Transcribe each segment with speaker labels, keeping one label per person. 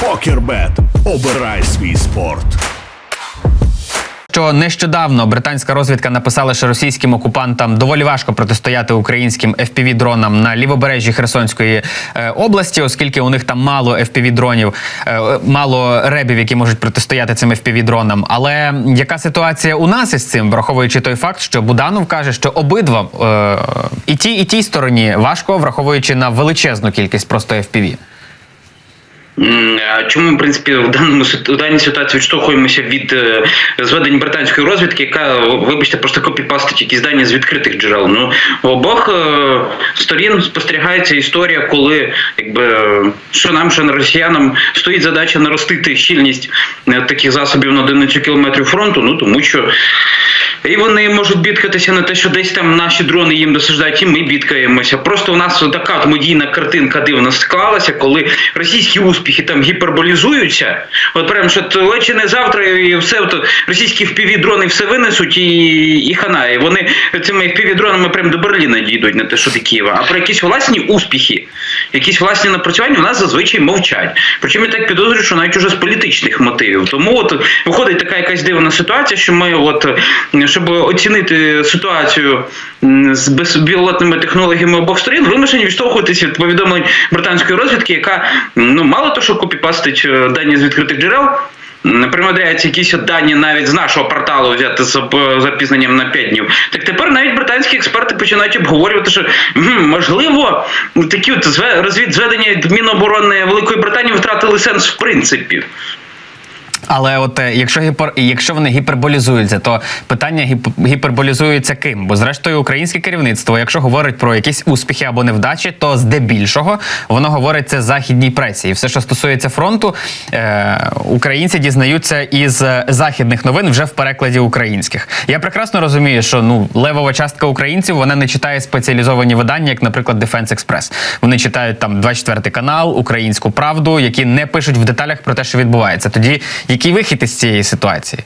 Speaker 1: Покербет. Обирай свій спорт.
Speaker 2: Що нещодавно британська розвідка написала, що російським окупантам доволі важко протистояти українським fpv дронам на лівобережжі Херсонської е, області, оскільки у них там мало fpv дронів, е, мало ребів, які можуть протистояти цим fpv дронам. Але яка ситуація у нас із цим, враховуючи той факт, що Буданов каже, що обидва е, і тій, і тій стороні важко, враховуючи на величезну кількість просто FPV.
Speaker 3: Чому в принципі в даному в даній ситуації відштовхуємося від е, зведень британської розвідки, яка, вибачте, просто копіпастить якісь дані з відкритих джерел. Ну в обох е, сторін спостерігається історія, коли якби що нам, що росіянам стоїть задача наростити щільність е, таких засобів на одиницю кілометрів фронту. Ну тому що. І вони можуть бідкатися на те, що десь там наші дрони їм досаждають, і ми бідкаємося. Просто у нас така от медійна картинка дивно склалася, коли російські успіхи там гіперболізуються. От прям що то чи не завтра і все от, російські впіві дрони все винесуть і, і хана. І вони цими впіві дронами прям до Берліна дійдуть, не те, що до Києва. А про якісь власні успіхи, якісь власні напрацювання у нас зазвичай мовчать. Причому я так підозрюю, що навіть уже з політичних мотивів. Тому от виходить така якась дивна ситуація, що ми, от щоб оцінити ситуацію з безпілотними технологіями обох сторін, вимушені відштовхуватися від повідомлень британської розвідки, яка ну мало то, що копіпастить е, дані з відкритих джерел. м, якісь дані навіть з нашого порталу взяти з запізненням на 5 днів. Так тепер навіть британські експерти починають обговорювати, що «Гм, можливо такі от зве- розвідзведення від Міноборони Великої Британії втратили сенс в принципі.
Speaker 2: Але от е, якщо гіпер, якщо вони гіперболізуються, то питання гіп- гіперболізується ким? Бо зрештою українське керівництво, якщо говорить про якісь успіхи або невдачі, то здебільшого воно говорить це західній пресі. І все, що стосується фронту, е, українці дізнаються із е, західних новин вже в перекладі українських. Я прекрасно розумію, що ну левова частка українців вона не читає спеціалізовані видання, як, наприклад, Defense Express. Вони читають там 24 канал, Українську правду, які не пишуть в деталях про те, що відбувається. Тоді який вихід із цієї ситуації?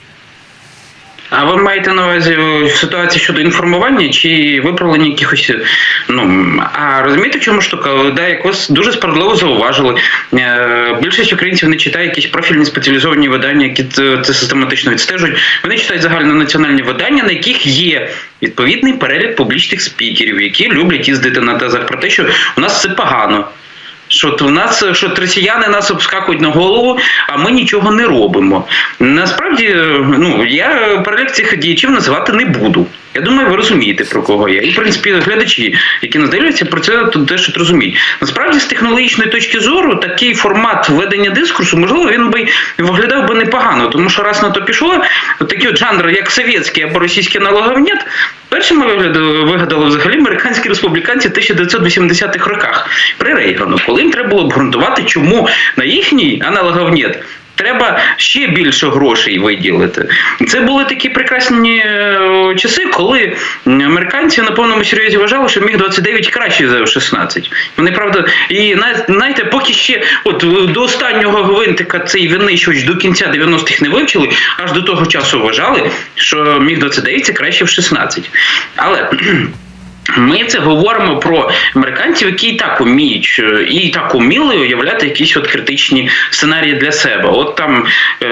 Speaker 3: А ви маєте на увазі ситуацію щодо інформування чи виправлення якихось. Ну а розумієте, в чому штука? Да, як ви дуже справедливо зауважили. Е, Більшість українців не читає якісь профільні спеціалізовані видання, які це систематично відстежують. Вони читають загальнонаціональні видання, на яких є відповідний перелік публічних спікерів, які люблять їздити на тезах про те, що у нас все погано. Що то в нас що росіяни нас обскакують на голову, а ми нічого не робимо. Насправді, ну я перелік цих діячів називати не буду. Я думаю, ви розумієте про кого я. І в принципі глядачі, які нас дивляться, про це тут теж розуміють. Насправді, з технологічної точки зору, такий формат ведення дискурсу, можливо, він би виглядав би непогано, тому що раз на то пішло, такі от жанри, як совєтський або російський аналоговнет, першими вигадали взагалі американські республіканці в 1980-х роках при Рейгану, коли їм треба було обґрунтувати, чому на їхній аналоговнет Треба ще більше грошей виділити. Це були такі прекрасні е, часи, коли американці на повному серйозі вважали, що міг 29 краще за F-16. Вони правда, і знаєте, поки ще от до останнього гвинтика цей винищувач до кінця 90-х не вивчили, аж до того часу вважали, що міг 29 це краще в 16. Але ми це говоримо про американців, які і так уміють і так уміли уявляти якісь от критичні сценарії для себе. От там е,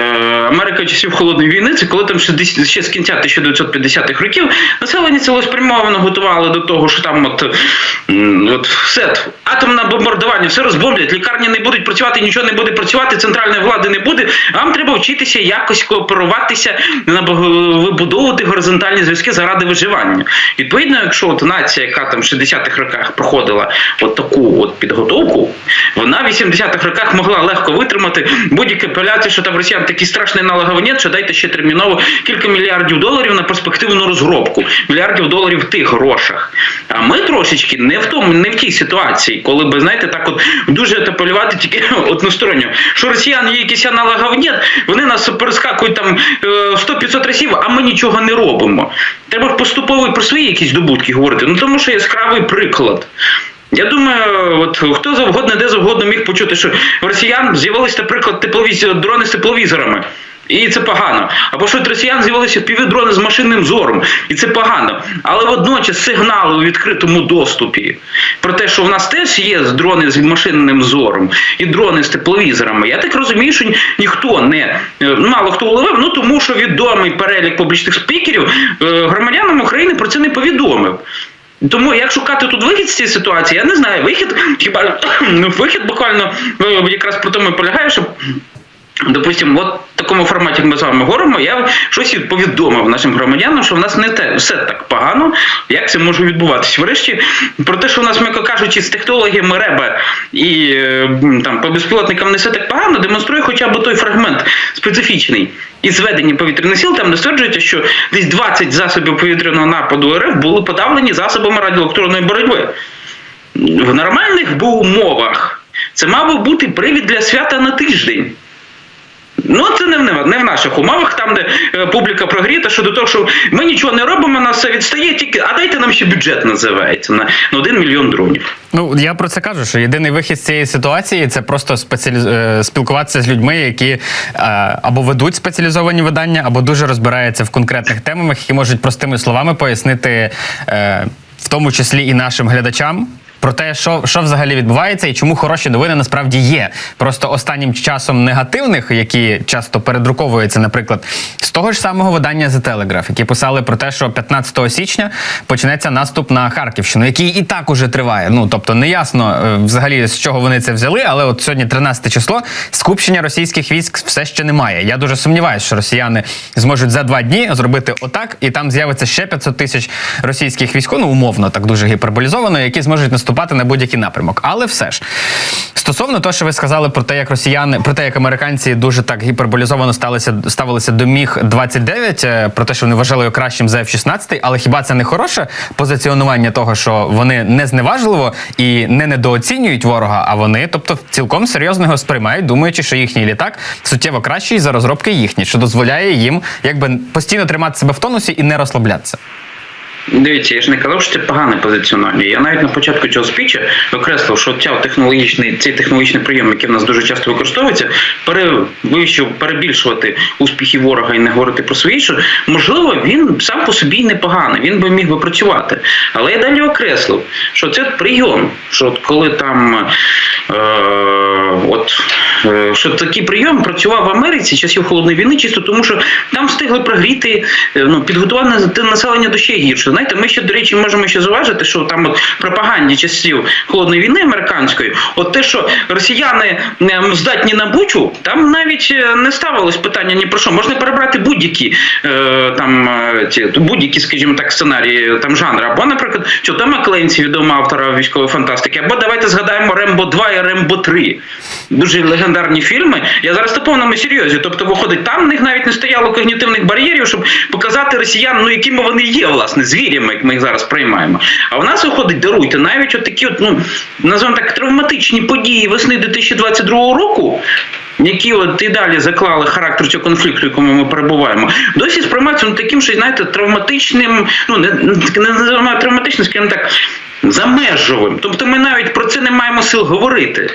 Speaker 3: Америка часів холодної війни, це коли там ще, ще з кінця 1950-х років населення цілеспрямовано готували до того, що там от, от все атомне бомбардування, все розбомблять, лікарні не будуть працювати, нічого не буде працювати, центральної влади не буде. Вам треба вчитися якось кооперуватися, вибудовувати горизонтальні зв'язки заради виживання. Відповідно, якщо от нація, яка там в 60-х роках проходила от таку от підготовку, вона в 80-х роках могла легко витримати будь-які апеляції, що там росіян такий страшний налоговнєт, що дайте ще терміново кілька мільярдів доларів на перспективну розробку, мільярдів доларів в тих грошах. А ми трошечки не в тому, не в тій ситуації, коли би знаєте, так от дуже апелювати тільки односторонньо. Що росіян є якийсь аналоговнєт, вони нас перескакують там е, 100-500 разів, а ми нічого не робимо. Треба поступово і про свої якісь здобутки говорити. Ну тому що яскравий приклад. Я думаю, от хто завгодно, де завгодно міг почути, що в росіян з'явилися, наприклад, тепловізі... дрони з тепловізорами. І це погано. Або що росіян з'явилися півдрони з машинним зором, і це погано. Але водночас сигнали у відкритому доступі про те, що в нас теж є дрони з машинним зором і дрони з тепловізорами. Я так розумію, що ніхто не е, мало хто уловив, ну тому що відомий перелік публічних спікерів е, громадянам України про це не повідомив. Тому як шукати тут вихід з цієї ситуації, я не знаю. Вихід хіба ну, вихід буквально е, якраз про тому і полягає, щоб Допустимо, от в такому форматі, як ми з вами говоримо, я щось повідомив нашим громадянам, що в нас не те все так погано, як це може відбуватися. Врешті, про те, що в нас, м'яко кажучи, з технологіями РЕБа і е, там по безпілотникам не все так погано, демонструє хоча б той фрагмент специфічний із зведення повітряних сил, там де стверджується, що десь 20 засобів повітряного нападу РФ були подавлені засобами радіоелектронної боротьби. В нормальних би умовах це мав би бути привід для свята на тиждень. Ну, це не в, не в наших умовах, там, де е, публіка прогріта щодо того, що ми нічого не робимо, нас все відстає, тільки а дайте нам ще бюджет називається на, 1 мільйон дронів.
Speaker 2: Ну я про це кажу, що єдиний вихід з цієї ситуації це просто спеціаліз... е, спілкуватися з людьми, які е, або ведуть спеціалізовані видання, або дуже розбираються в конкретних темах, які можуть простими словами пояснити, е, в тому числі і нашим глядачам. Про те, що, що взагалі відбувається, і чому хороші новини насправді є. Просто останнім часом негативних, які часто передруковуються, наприклад, з того ж самого видання The Telegraph, які писали про те, що 15 січня почнеться наступ на Харківщину, який і так уже триває. Ну тобто неясно е, взагалі з чого вони це взяли, але от сьогодні 13 число скупчення російських військ все ще немає. Я дуже сумніваюся, що росіяни зможуть за два дні зробити отак, і там з'явиться ще 500 тисяч російських військ, ну умовно так дуже гіперболізовано, які зможуть наступати на будь-який напрямок. Але все ж стосовно того, що ви сказали про те, як росіяни, про те, як американці дуже так гіперболізовано сталися ставилися до міг 29 е, про те, що вони вважали його кращим за F-16, але хіба це не хороше позиціонування того, що вони не зневажливо і не недооцінюють ворога, а вони, тобто, цілком серйозно його сприймають, думаючи, що їхній літак суттєво кращий за розробки їхні, що дозволяє їм якби постійно тримати себе в тонусі і не розслаблятися.
Speaker 3: Дивіться, я ж не казав, що це погане позиціонування. Я навіть на початку цього спіча викреслив, що ця технологічний, цей технологічний прийом, який в нас дуже часто використовується, перевищив, перебільшувати успіхи ворога і не говорити про свої, що можливо він сам по собі непоганий, він би міг би працювати. Але я далі окреслив, що це прийом, що от коли там е, от, е, що такий прийом працював в Америці часів холодної війни, чисто тому, що там встигли прогріти, е, ну, підготувати населення до ще гірше. Знаєте, ми ще, до речі, можемо ще зауважити, що там от пропаганді часів холодної війни американської, от те, що росіяни е, здатні на бучу, там навіть е, не ставилось питання ні про що. Можна перебрати будь-які е, там будь-які, скажімо так, сценарії там жанри. Або, наприклад, що Тома Кленсі, відомого автора військової фантастики, або давайте згадаємо Рембо 2 і Рембо 3. Дуже легендарні фільми. Я зараз на повному серйозі. Тобто, виходить, там в них навіть не стояло когнітивних бар'єрів, щоб показати росіян, ну якими вони є, власне, звірями, як ми їх зараз приймаємо. А у нас виходить, даруйте, навіть от такі, от, ну називаємо так, травматичні події весни 2022 року. Які от і далі заклали характер цього конфлікту, в якому ми перебуваємо, досі сприймаються ну, таким, що знаєте, травматичним, ну не, не травматичним, скажімо так, замежовим. Тобто ми навіть про це не маємо сил говорити.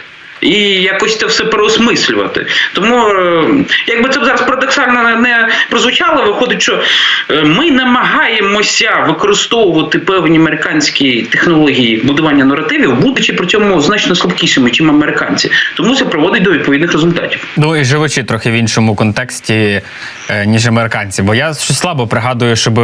Speaker 3: І якось це все переосмислювати. Тому, е, якби це зараз парадоксально не- прозвучало, виходить, що е, ми намагаємося використовувати певні американські технології будування наративів, будучи при цьому значно слабкішими, ніж американці. Тому це приводить до відповідних результатів.
Speaker 2: Ну і живучи трохи в іншому контексті, е, ніж американці. Бо я щось слабо пригадую, щоб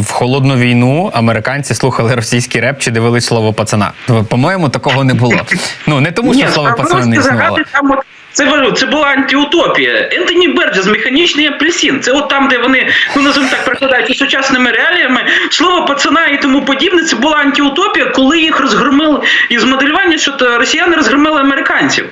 Speaker 2: в холодну війну американці слухали російський реп чи дивились слово пацана. По-моєму, такого не було. Ну не тому, що слово
Speaker 3: справді,
Speaker 2: пацана не
Speaker 3: просто там от- Це кажу, це була антиутопія. Ентоні Берджес, механічний апельсин. Це от там, де вони, ну називаємо так, прикладаючи сучасними реаліями, слово пацана і тому подібне, це була антиутопія, коли їх розгромили із моделювання, що то росіяни розгромили американців.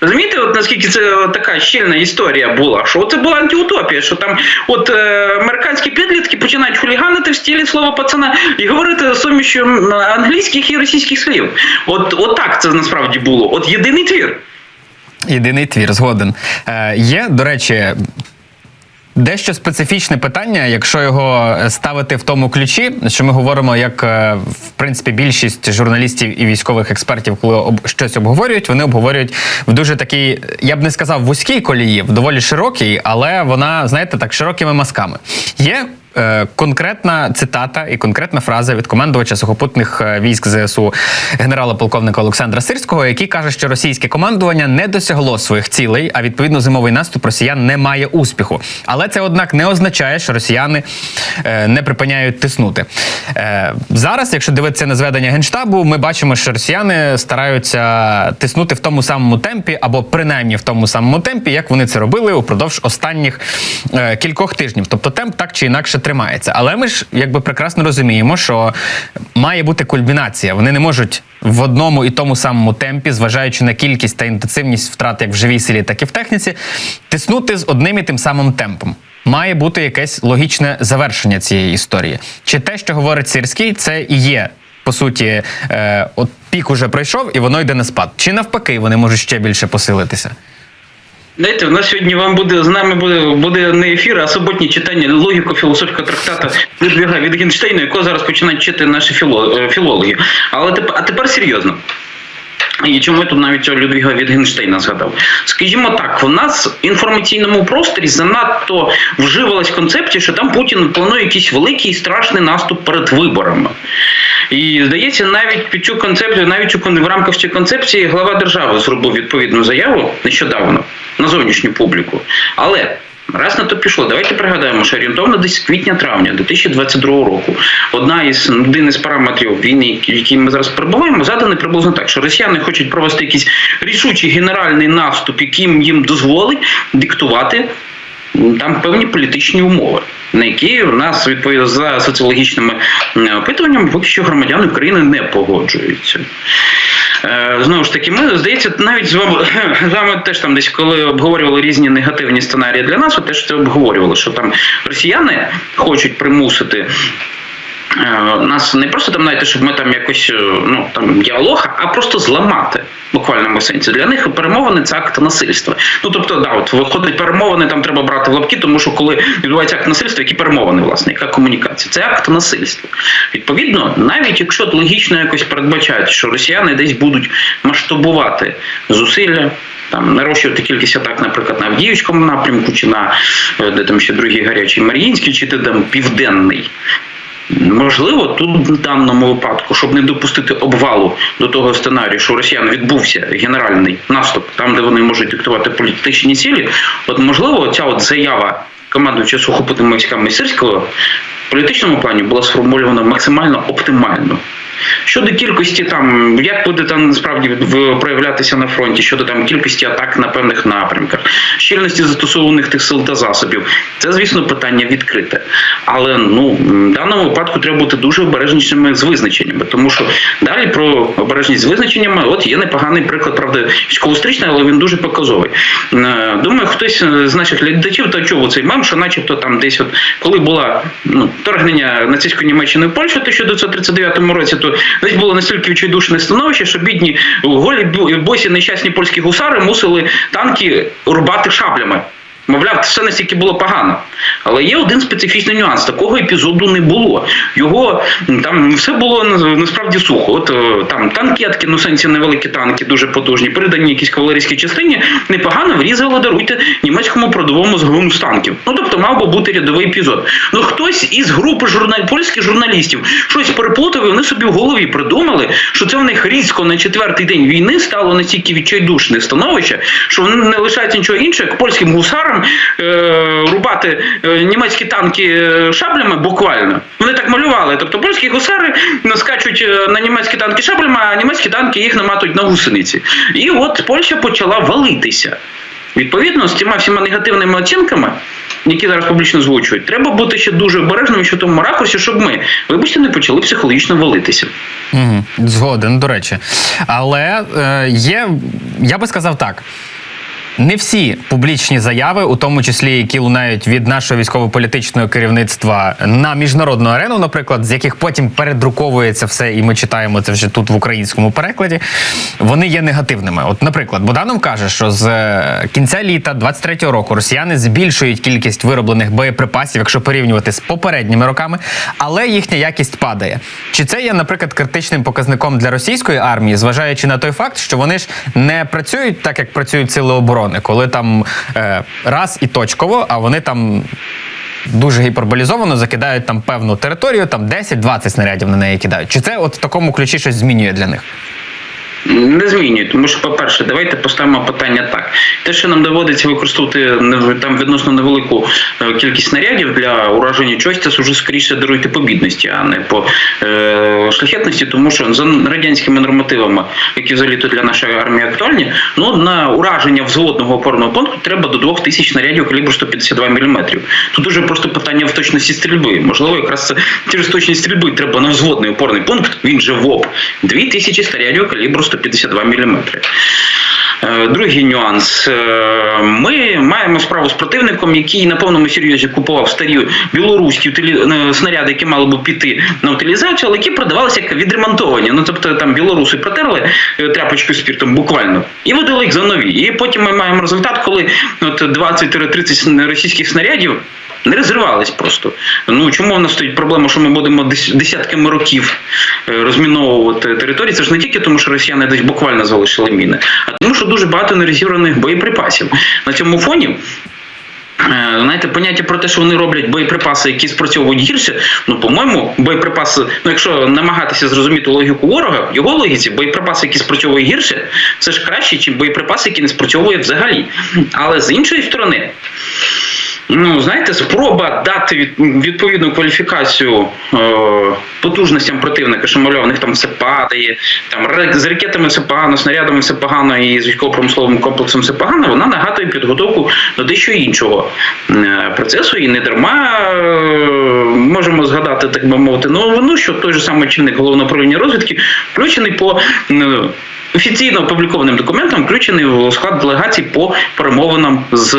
Speaker 3: Розумієте, от наскільки це от така щільна історія була, що це була антиутопія, що там от е, американські підлітки починають хуліганити в стілі слова пацана і говорити сумішю англійських і російських слів. От, от так це насправді було. От єдиний твір.
Speaker 2: Єдиний твір, згоден. Е, є, до речі. Дещо специфічне питання, якщо його е, ставити в тому ключі, що ми говоримо, як е, в принципі більшість журналістів і військових експертів, коли щось обговорюють, вони обговорюють в дуже такій, я б не сказав вузькій колії, в доволі широкій, але вона, знаєте, так широкими мазками. Є конкретна цитата і конкретна фраза від командувача сухопутних е, військ ЗСУ генерала полковника Олександра Сирського, який каже, що російське командування не досягло своїх цілей, а відповідно зимовий наступ росіян не має успіху. Але це однак не означає, що росіяни е, не припиняють тиснути. Е, зараз, якщо дивитися на зведення генштабу, ми бачимо, що росіяни стараються тиснути в тому самому темпі, або принаймні в тому самому темпі, як вони це робили упродовж останніх е, кількох тижнів. Тобто темп так чи інакше тримається. Але ми ж якби прекрасно розуміємо, що має бути кульмінація. Вони не можуть в одному і тому самому темпі, зважаючи на кількість та інтенсивність втрат як в живій силі, так і в техніці, тиснути з одним і тим самим темпом. Має бути якесь логічне завершення цієї історії. Чи те, що говорить Сирський, це і є по суті, е, от пік уже пройшов, і воно йде на спад. Чи навпаки, вони можуть ще більше посилитися?
Speaker 3: Знаєте, у нас сьогодні вам буде з нами буде, буде не ефір, а суботнє читання логіко-філософського трактата Людвіга від Гінштейна, якого зараз починають чити наші е, філологи. Але а тепер серйозно. І чому я тут навіть цього Людвіга від Гінштейна згадав? Скажімо так, в нас в інформаційному просторі занадто вживалась концепція, що там Путін планує якийсь великий і страшний наступ перед виборами. І здається, навіть під цю концепцію, навіть в рамках цієї концепції глава держави зробив відповідну заяву нещодавно на зовнішню публіку. Але раз на то пішло, давайте пригадаємо, що орієнтовно десь квітня-травня 2022 року одна із один із параметрів війни, в якій ми зараз перебуваємо, заданий приблизно так, що росіяни хочуть провести якийсь рішучий генеральний наступ, яким їм дозволить диктувати там певні політичні умови, на які в нас відповідно за соціологічними опитуваннями поки що громадяни України не погоджуються. Е, Знову ж таки, ми здається, навіть з вами, з вами теж там десь коли обговорювали різні негативні сценарії для нас, теж це обговорювали, що там росіяни хочуть примусити. Е, Нас не просто там знаєте, щоб ми там якось е, ну там діалог, а просто зламати в буквальному сенсі. Для них перемовини це акт насильства. Ну тобто, да, от виходить перемовини, там треба брати в лапки, тому що коли відбувається акт насильства, які перемовини, власне, яка комунікація? Це акт насильства. Відповідно, навіть якщо логічно якось передбачають, що росіяни десь будуть масштабувати зусилля. Там нарощувати кількість атак, наприклад, на Авдіївському напрямку, чи на е, де там ще другий гарячий Мар'їнський, чи де там південний. Можливо, тут в даному випадку, щоб не допустити обвалу до того сценарію, що у росіян відбувся генеральний наступ, там де вони можуть диктувати політичні цілі. От можливо, ця от заява командуюча сухопутними військами Сирського в політичному плані була сформульована максимально оптимально. Щодо кількості там, як буде там насправді проявлятися на фронті, щодо там кількості атак на певних напрямках, щільності застосованих тих сил та засобів, це звісно питання відкрите. Але ну в даному випадку треба бути дуже обережнішими з визначеннями, тому що далі про обережність з визначеннями, от є непоганий приклад, правда, військово-стрічний, але він дуже показовий. Е, Думаю, хтось з наших глядачів та чув цей мем, що начебто там десь, от коли була ну, вторгнення нацистської Німеччини в Польщу в 1939 році, то десь було настільки відчайдушне становище, що бідні голі бо- босі нещасні польські гусари мусили танки рубати шаблями. Мовляв, все настільки було погано. Але є один специфічний нюанс. Такого епізоду не було. Його там все було насправді сухо. От е, там танкетки, ну сенсі невеликі танки, дуже потужні, передані якійсь кавалерійській частині, непогано врізали, даруйте німецькому продовому згону з танків. Ну тобто мав би бути рядовий епізод. Ну хтось із групи журнал... польських журналістів щось переплутав, і вони собі в голові придумали, що це в них різко на четвертий день війни стало настільки відчайдушне становище, що вони не лишається нічого іншого, як польським гусарам е, рубати е, німецькі танки е, шаблями буквально. Вони так малювали. Тобто польські гусари скачуть на німецькі танки шаблями, а німецькі танки їх наматують на гусениці. І от Польща почала валитися. Відповідно, з цими всіма негативними оцінками, які зараз публічно звучують, треба бути ще дуже обережними що в тому ракурсі, щоб ми, вибачте, не почали психологічно валитися.
Speaker 2: Угу, згоден, до речі. Але е, є, я би сказав так. Не всі публічні заяви, у тому числі які лунають від нашого військово-політичного керівництва на міжнародну арену, наприклад, з яких потім передруковується все, і ми читаємо це вже тут в українському перекладі. Вони є негативними. От, наприклад, Буданов каже, що з е, кінця літа 23-го року росіяни збільшують кількість вироблених боєприпасів, якщо порівнювати з попередніми роками, але їхня якість падає. Чи це є, наприклад, критичним показником для російської армії, зважаючи на той факт, що вони ж не працюють так, як працюють сили оборони, коли там е, раз і точково, а вони там. Дуже гіперболізовано закидають там певну територію, там 10-20 снарядів на неї кидають. Чи це от в такому ключі щось змінює для них?
Speaker 3: Не змінює, тому що, по-перше, давайте поставимо питання так. Те, що нам доводиться використовувати там відносно невелику е, кількість снарядів для ураження чогось, це вже скоріше даруйте по бідності, а не по е, шляхетності, тому що за радянськими нормативами, які взагалі то для нашої армії актуальні, ну на ураження взводного опорного пункту треба до 2000 снарядів калібру 152 мм. Тут дуже просто питання в точності стрільби. Можливо, якраз це через точність стрільби треба на взводний опорний пункт, він же ВОП, 2000 снарядів калібру 152 мм. Е, Другий нюанс. Е, Ми маємо справу з противником, який на повному серйозі купував старі білоруські е, снаряди, які мали б піти на утилізацію, але які продавалися як відремонтовані. Ну тобто там білоруси протерли тряпочкою спіртом буквально і видали їх за нові. І потім ми маємо результат, коли от 20-30 російських снарядів. Не розривались просто. Ну чому в нас стоїть проблема, що ми будемо десятками років е, розміновувати території? Це ж не тільки тому, що росіяни десь буквально залишили міни, а тому, що дуже багато нерозібраних боєприпасів. На цьому фоні. е, Знаєте, поняття про те, що вони роблять боєприпаси, які спрацьовують гірше. Ну, по-моєму, боєприпаси, ну якщо намагатися зрозуміти логіку ворога, його логіці боєприпаси, які спрацьовують гірше, це ж краще, ніж боєприпаси, які не спрацьовують взагалі. Але з іншої сторони, Ну, знаєте, спроба дати від- відповідну кваліфікацію е, потужностям противника, що мовляв, в них там все падає, там з ракетами все погано, снарядами все погано і з військово-промисловим комплексом все погано, вона нагадує підготовку до дещо іншого е, процесу. І не дарма е, можемо згадати, так би мовити, новину, що той же самий чинник головного управління розвідки включений по. е, Офіційно опублікованим документам включений у склад делегацій по перемовинам з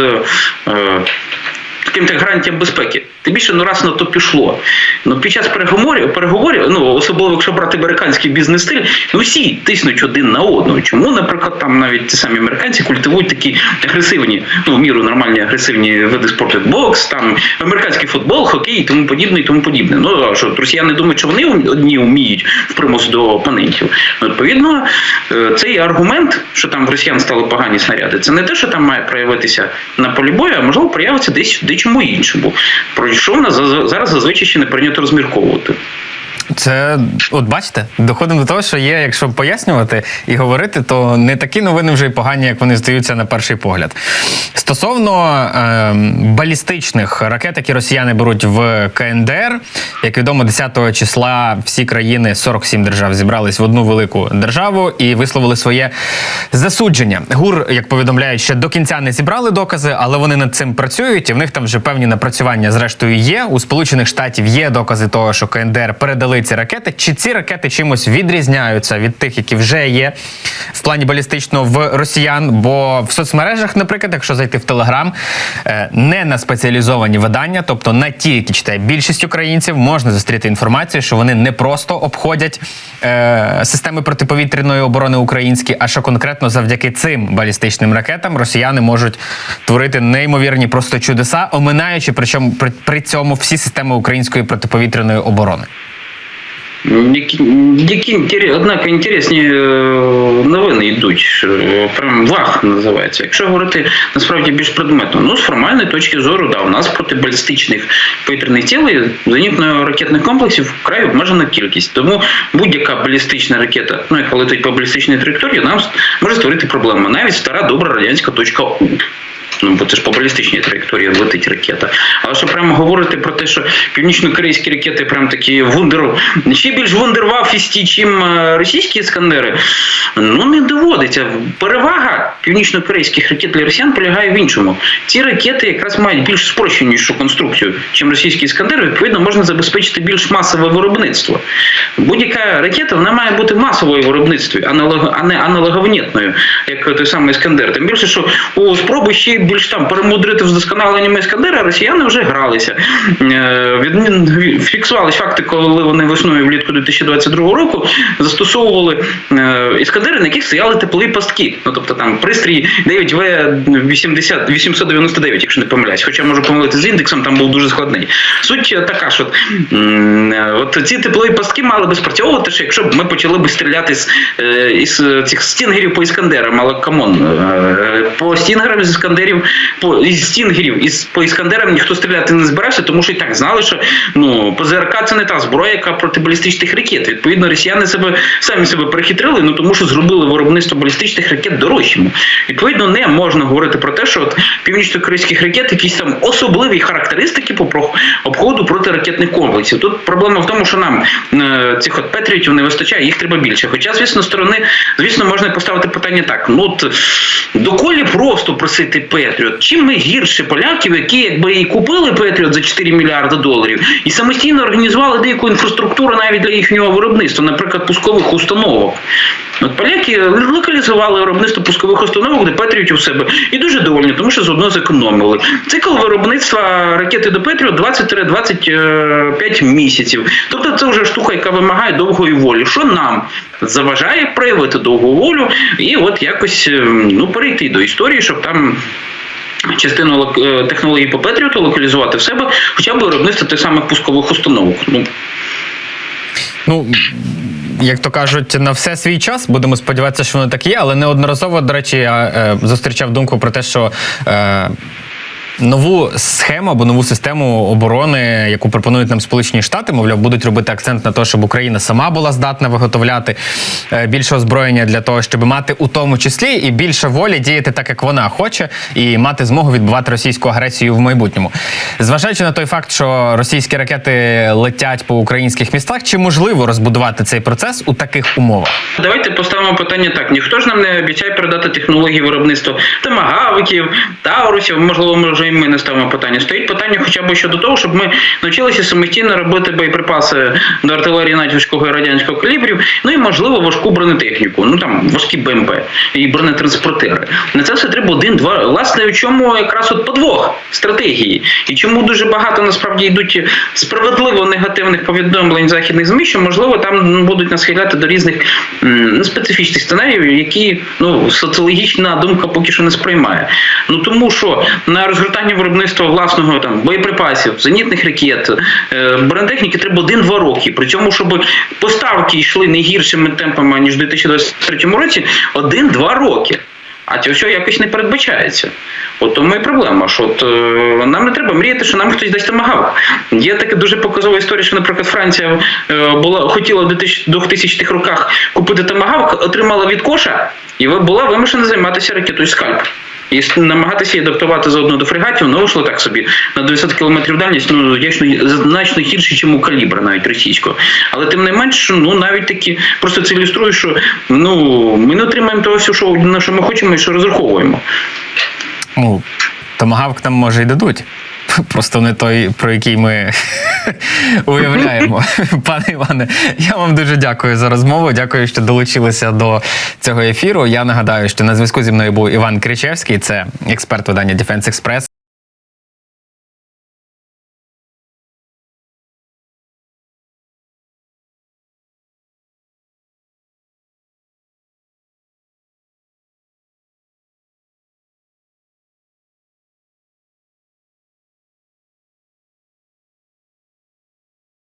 Speaker 3: е, таким так гарантіям безпеки. Тим більше ну раз на то пішло. Ну під час переговорів, переговорів, ну особливо якщо брати американський бізнес-стиль, ну всі тиснуть один на одного. Чому, наприклад, там навіть ті самі американці культивують такі агресивні, ну в міру нормальні агресивні види спорту, як бокс, там американський футбол, хокей і тому подібне, і тому подібне. Ну а що росіяни думають, що вони одні вміють в примус до опонентів. Ну, відповідно, е, цей аргумент, що там в росіян стали погані снаряди, це не те, що там має проявитися на полі бою, а можливо проявиться десь дечому іншому. Про що в нас за- зараз зазвичай ще не прийнято розмірковувати.
Speaker 2: Це, от бачите, доходимо до того, що є, якщо пояснювати і говорити, то не такі новини вже й погані, як вони здаються на перший погляд. Стосовно е, балістичних ракет, які росіяни беруть в КНДР, як відомо, 10 числа всі країни, 47 держав, зібрались в одну велику державу і висловили своє засудження. ГУР, як повідомляють, ще до кінця не зібрали докази, але вони над цим працюють, і в них там вже певні напрацювання зрештою є. У Сполучених Штатів є докази того, що КНДР передали ці ракети. Чи ці ракети чимось відрізняються від тих, які вже є в плані балістичного в росіян? Бо в соцмережах, наприклад, якщо зайти в Телеграм, е, не на спеціалізовані видання, тобто на ті, які читає більшість українців, можна зустріти інформацію, що вони не просто обходять е, системи протиповітряної оборони українські, а що конкретно завдяки цим балістичним ракетам росіяни можуть творити неймовірні просто чудеса, оминаючи причому при, при цьому всі системи української протиповітряної оборони.
Speaker 3: Які, які однак інтересні е, новини йдуть. Е, Прям вах називається. Якщо говорити насправді більш предметно, ну з формальної точки зору, да, у нас проти балістичних повітряних цілей зенітно-ракетних комплексів вкрай обмежена кількість. Тому будь-яка балістична ракета, ну яка летить по балістичній траєкторії, нам може створити проблеми. Навіть стара добра радянська точка У. Ну бо це ж по балістичній траєкторії летить ракета. Але що прямо говорити про те, що північно-корейські ракети прям такі вундер, ще більш вундервафісті, чим е, російські іскандери, ну не доводиться. Перевага північно-корейських ракет для росіян полягає в іншому. Ці ракети якраз мають більш спрощенішу конструкцію, чим російські іскандери. Відповідно, можна забезпечити більш масове виробництво. Будь-яка ракета вона має бути масовою виробництві, а не аналоговнітною, як той самий іскандер. Тим більше, що у спроби ще більш там перемудрити вдосконаленням іскандера, росіяни вже гралися. Е, фіксувались факти, коли вони весною влітку 2022 року застосовували е, іскандери, на яких стояли теплові пастки. Ну тобто там пристрій 9В 899, якщо не помиляюсь. Хоча можу помилити з індексом, там був дуже складний. Суть така, що е, от ці теплові пастки мали би спрацьовувати, що якщо б ми почали би стріляти з, із цих стінгерів по іскандерам, але камон, по стінгерам з іскандерів, по із стінгерів із по іскандерам ніхто стріляти не збирався, тому що і так знали, що ну ПЗРК це не та зброя, яка проти балістичних ракет. Відповідно, росіяни себе самі себе перехитрили, ну тому що зробили виробництво балістичних ракет дорожчим. Відповідно, не можна говорити про те, що от північно-корейських ракет якісь там особливі характеристики по обходу протиракетних комплексів. Тут проблема в тому, що нам е, цих от петріотів не вистачає, їх треба більше. Хоча, звісно, сторони, звісно, можна поставити питання так: ну от доколі просто просити Петріот, чим ми гірше поляків, які якби і купили Петріот за 4 мільярди доларів, і самостійно організували деяку інфраструктуру навіть для їхнього виробництва, наприклад, пускових установок. От поляки локалізували виробництво пускових установок до Петріотів у себе і дуже довольні, тому що заодно зекономили. Цикл виробництва ракети до Петріот 20-25 місяців. Тобто це вже штука, яка вимагає довгої волі. Що нам заважає проявити довгу волю і от якось е, ну перейти до історії, щоб там. Частину е, по Петріоту локалізувати в себе, хоча б виробництво тих самих пускових установок. Ну,
Speaker 2: Ну, як то кажуть, на все свій час будемо сподіватися, що воно так є, але неодноразово, до речі, я е, зустрічав думку про те, що. Е, Нову схему або нову систему оборони, яку пропонують нам Сполучені Штати, мовляв, будуть робити акцент на те, щоб Україна сама була здатна виготовляти е, більше озброєння для того, щоб мати у тому числі і більше волі діяти так, як вона хоче, і мати змогу відбивати російську агресію в майбутньому. Зважаючи на той факт, що російські ракети летять по українських містах, чи можливо розбудувати цей процес у таких умовах?
Speaker 3: Давайте поставимо питання так: ніхто ж нам не обіцяє передати технології виробництва тамагавиків, таурусів. Можливо, ми ми не ставимо питання. Стоїть питання хоча б щодо того, щоб ми навчилися самостійно робити боєприпаси до артилерії натівського і радянського калібрів, ну і можливо важку бронетехніку, ну там важкі БМП і бронетранспортери. На це все треба один-два. Власне, у чому якраз от подвох стратегії, і чому дуже багато насправді йдуть справедливо негативних повідомлень західних ЗМІ, що можливо там будуть нас схиляти до різних м, ну, специфічних сценаріїв, які ну соціологічна думка поки що не сприймає. Ну тому що на розгортання виробництва власного там боєприпасів, зенітних ракет, е, бронетехніки треба один-два роки. Причому, щоб поставки йшли не гіршими темпами ніж у 2023 році, один-два роки. А це все якось не передбачається. От тому і проблема, що от, е, нам не треба мріяти, що нам хтось дасть тамагавк. Є така дуже показова історія, що, наприклад, Франція е, була хотіла в 2000 2000-х роках купити тамагавк, отримала від коша і була вимушена займатися ракетою скальп. І намагатися її адаптувати заодно до фрегатів, ну вийшло так собі. На 900 кілометрів дальність, ну значно, значно гірше, ніж у калібра, навіть російського. Але тим не менш, ну навіть такі, просто це ілюструє, що ну ми не отримаємо того, всього, що, на що ми хочемо і що розраховуємо.
Speaker 2: Ну, томагавк там може й дадуть. Просто не той, про який ми уявляємо. Пане Іване, я вам дуже дякую за розмову. Дякую, що долучилися до цього ефіру. Я нагадаю, що на зв'язку зі мною був Іван Кричевський, це експерт видання Defense Express.